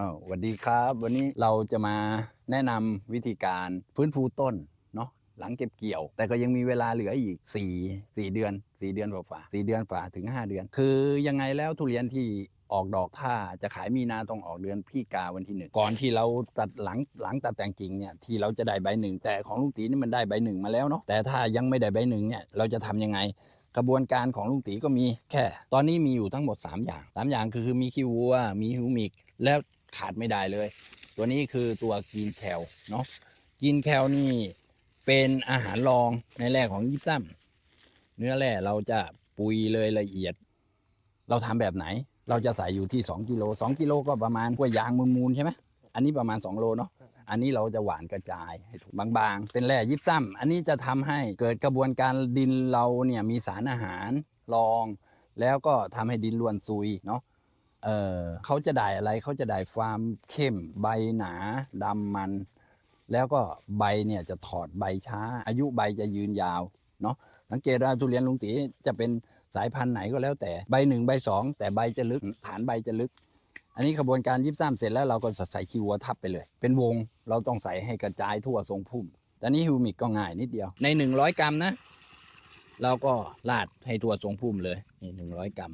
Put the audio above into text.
อ้าวสวัสดีครับ วันนี้เราจะมาแนะนำวิธีการฟื้นฟูต้นเนาะหลังเก็บเกี่ยว แต่ก็ยังมีเวลาเหลืออีก 4 4 เดือน 4 เดือนฝ่าๆ4เดือนฝ่าถึง 5 เดือน คือยังไงแล้วทุเรียนที่ออกดอกถ้าจะขายมีนาต้องออกเดือนพี่กาวันที่หนึ่งก่อนที่เราตัดหลังหลังตัดแต่งกิ่งเนี่ยที่เราจะได้ใบหนึ่งแต่ของลุงตีนี่มันได้ใบหนึ่งมาแล้วเนาะแต่ถ้ายังไม่ได้ใบหนึ่งเนี่ยเราจะทำยังไงกระบวนการของลุงตีก็มีแค่ ตอนนี้มีอยู่ทั้งหมด 3 อย่าง 3 อย่างคือคอมีขี้วัว มีฮิวมิก แล้ว ขาดไม่ได้เลย ตัวนี้คือตัวกินแคลเนาะกินแคลนี่เป็นอาหารรองในแร่ของยิปซัมเนื้อแร่เราจะปุยเลยละเอียด เราทำแบบไหน เราจะใส่อยู่ที่ 2กิโล2กิโลก็ประมาณกล้วยยางมูลๆใช่ไหมอันนี้ประมาณ 2 โลเนาะอันนี้เราจะหวานกระจายให้ถูกบางๆ เป็นแร่ยิบซ้ำอันนี้จะทำให้เกิดกระบวนการดินเราเนี่ยมีสารอาหารรอง แล้วก็ทำให้ดินล้วนซุยเนาะ เออเขาจะได้อะไรเขาจะได้ความเข้มใบหนาดำมัน แล้วก็ใบเนี่ยจะถอดใบช้า อายุใบจะยืนยาวเนาะสังเกตว่าทุเรียนลุงตีจะเป็นสายพันธุ์ไหนก็แล้วแต่ใบหนึ่งใบสองแต่ใบจะลึกฐานใบจะลึก อันนี้กระบวนการยิบซ้ำเสร็จแล้วเราก็ใส่คีวัวทับไปเลย เป็นวงเราต้องใส่ให้กระจายทั่วทรงพุ่มแต่นี้ฮิวมิกก็ง่ายนิดเดียว ใน 100 กรัมนะ เราก็ลาดให้ทั่วทรงพุ่มเลยนี่หนึ่งร้อยกรัม